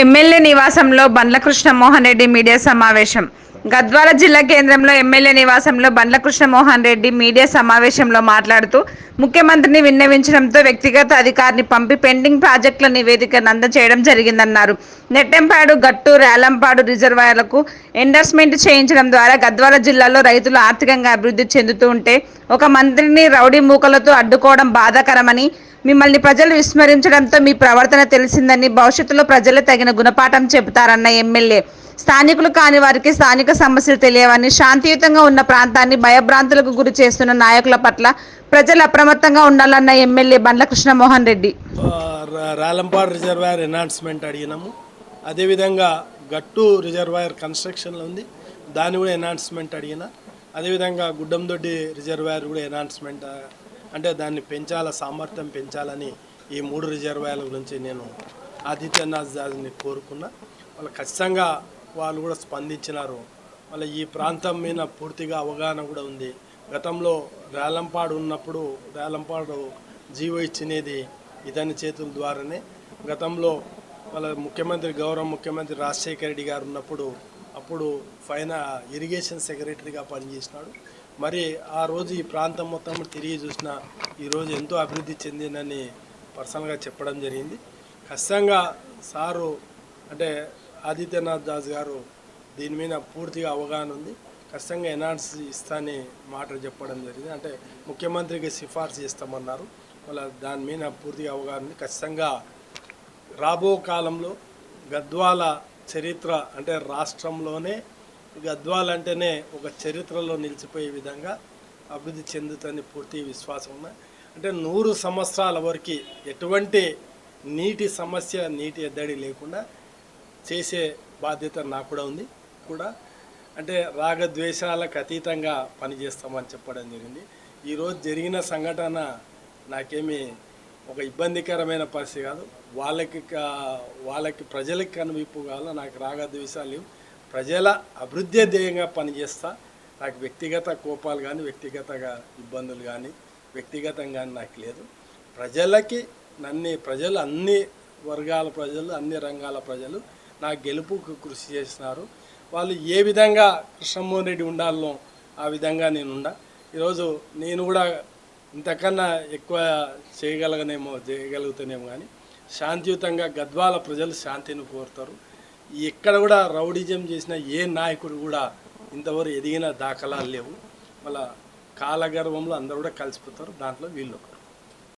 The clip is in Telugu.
ఎమ్మెల్యే నివాసంలో బండ్ల కృష్ణమోహన్ రెడ్డి మీడియా సమావేశం. గద్వాల జిల్లా కేంద్రంలో ఎమ్మెల్యే నివాసంలో బండ్ల కృష్ణమోహన్ రెడ్డి మీడియా సమావేశంలో మాట్లాడుతూ ముఖ్యమంత్రిని విన్నవించడంతో వ్యక్తిగత అధికారిని పంపి పెండింగ్ ప్రాజెక్టుల నివేదికను అందజేయడం జరిగిందన్నారు. నెట్టెంపాడు గట్టు రేలంపాడు రిజర్వాయర్లకు ఎండర్స్మెంట్ చేయించడం ద్వారా గద్వాల జిల్లాలో రైతులు ఆర్థికంగా అభివృద్ధి చెందుతూ ఉంటే ఒక మంత్రిని రౌడీ మూకలతో అడ్డుకోవడం బాధాకరమని మిమ్మల్ని ప్రజలు విస్మరించడంతో మీ ప్రవర్తన తెలిసిందని భవిష్యత్తులో ప్రజలు తగిన గుణపాఠం చెబుతారన్న ఎమ్మెల్యే. స్థానికులు కాని వారికి స్థానిక సమస్యలు తెలియవని శాంతియుతంగా ఉన్న ప్రాంతాన్ని భయభ్రాంతులకు గురి చేస్తున్న నాయకుల పట్ల ప్రజలు అప్రమత్తంగా ఉండాలన్న MLA Bandla Krishnamohan Reddy. Ralampadu reservoir enhancement అడిగినాము. అదేవిధంగా గట్టు రిజర్వాయర్ కన్స్ట్రక్షన్లో ఉంది. దాన్ని కూడా ఎన్హాన్స్మెంట్ అడిగిన. అదేవిధంగా గుడ్డందొడ్డి రిజర్వాయర్ కూడా ఎన్హాన్స్మెంట్ అంటే దాన్ని పెంచాల సామర్థ్యం పెంచాలని ఈ మూడు రిజర్వాయర్ల గురించి నేను ఆదిత్యనాథ్ దాస్ని కోరుకున్నా. వాళ్ళు ఖచ్చితంగా వాళ్ళు కూడా స్పందించినారు. వాళ్ళ ఈ ప్రాంతం మీద పూర్తిగా అవగాహన కూడా ఉంది. గతంలో రేలంపాడు ఉన్నప్పుడు రేలంపాడు జీవో ఇచ్చినది ఇతని చేతుల ద్వారానే. గతంలో వాళ్ళ ముఖ్యమంత్రి గౌరవ ముఖ్యమంత్రి రాజశేఖర రెడ్డి గారు ఉన్నప్పుడు అప్పుడు ఫైన ఇరిగేషన్ సెక్రటరీగా పనిచేసినాడు. మరి ఆ రోజు ఈ ప్రాంతం మొత్తం తిరిగి చూసిన ఈరోజు ఎంతో అభివృద్ధి చెందిందని పర్సనల్గా చెప్పడం జరిగింది. ఖచ్చితంగా సారు అంటే ఆదిత్యనాథ్ దాస్ గారు దీని మీద పూర్తిగా అవగాహన ఉంది. ఖచ్చితంగా ఎన్ఆర్సీ ఇస్తాని మాట చెప్పడం జరిగింది. అంటే ముఖ్యమంత్రికి సిఫార్సు చేస్తామన్నారు. వాళ్ళ దాని మీద పూర్తిగా అవగాహన ఉంది. ఖచ్చితంగా రాబో కాలంలో గద్వాల చరిత్ర అంటే రాష్ట్రంలోనే గద్వాల్ అంటేనే ఒక చరిత్రలో నిలిచిపోయే విధంగా అభివృద్ధి చెందుతుందని పూర్తి విశ్వాసం ఉంది అంటే నూరు సంవత్సరాల వరకు ఎటువంటి నీటి సమస్య నీటి ఎద్దడి లేకుండా చేసే బాధ్యత నాకు కూడా ఉంది. కూడా అంటే రాగద్వేషాలకు అతీతంగా పనిచేస్తామని చెప్పడం జరిగింది. ఈరోజు జరిగిన సంఘటన నాకేమీ ఒక ఇబ్బందికరమైన పరిస్థితి కాదు. వాళ్ళకి కా- వాళ్ళకి ప్రజలకి కనువిప్పు కావాలి? నాకు రాగద్వేషాలు లేవు. ప్రజల అభివృద్ధి ధ్యేయంగా పనిచేస్తా. నాకు వ్యక్తిగత కోపాలు కానీ వ్యక్తిగతగా ఇబ్బందులు కానీ వ్యక్తిగతంగా కానీ నాకు లేదు. ప్రజలకి నన్ను ప్రజలు అన్ని వర్గాల ప్రజలు అన్ని రంగాల ప్రజలు నా గెలుపుకు కృషి చేసినారు. వాళ్ళు ఏ విధంగా కృష్ణమోహన్ రెడ్డి ఉండాలనో ఆ విధంగా నేను ఉండా ఈరోజు నేను కూడా ఇంతకన్నా ఎక్కువ చేయగలగనేమో చేయగలుగుతానేమో కానీ శాంతియుతంగా గద్వాల ప్రజలు శాంతిని కోరుతారు. ఎక్కడ కూడా రౌడిజం చేసిన ఏ నాయకుడు కూడా ఇంతవరకు ఎదిగిన దాఖలాలు లేవు. మళ్ళీ కాలగర్వంలో అందరూ కూడా కలిసిపోతారు దాంట్లో వీళ్ళు ఒకరు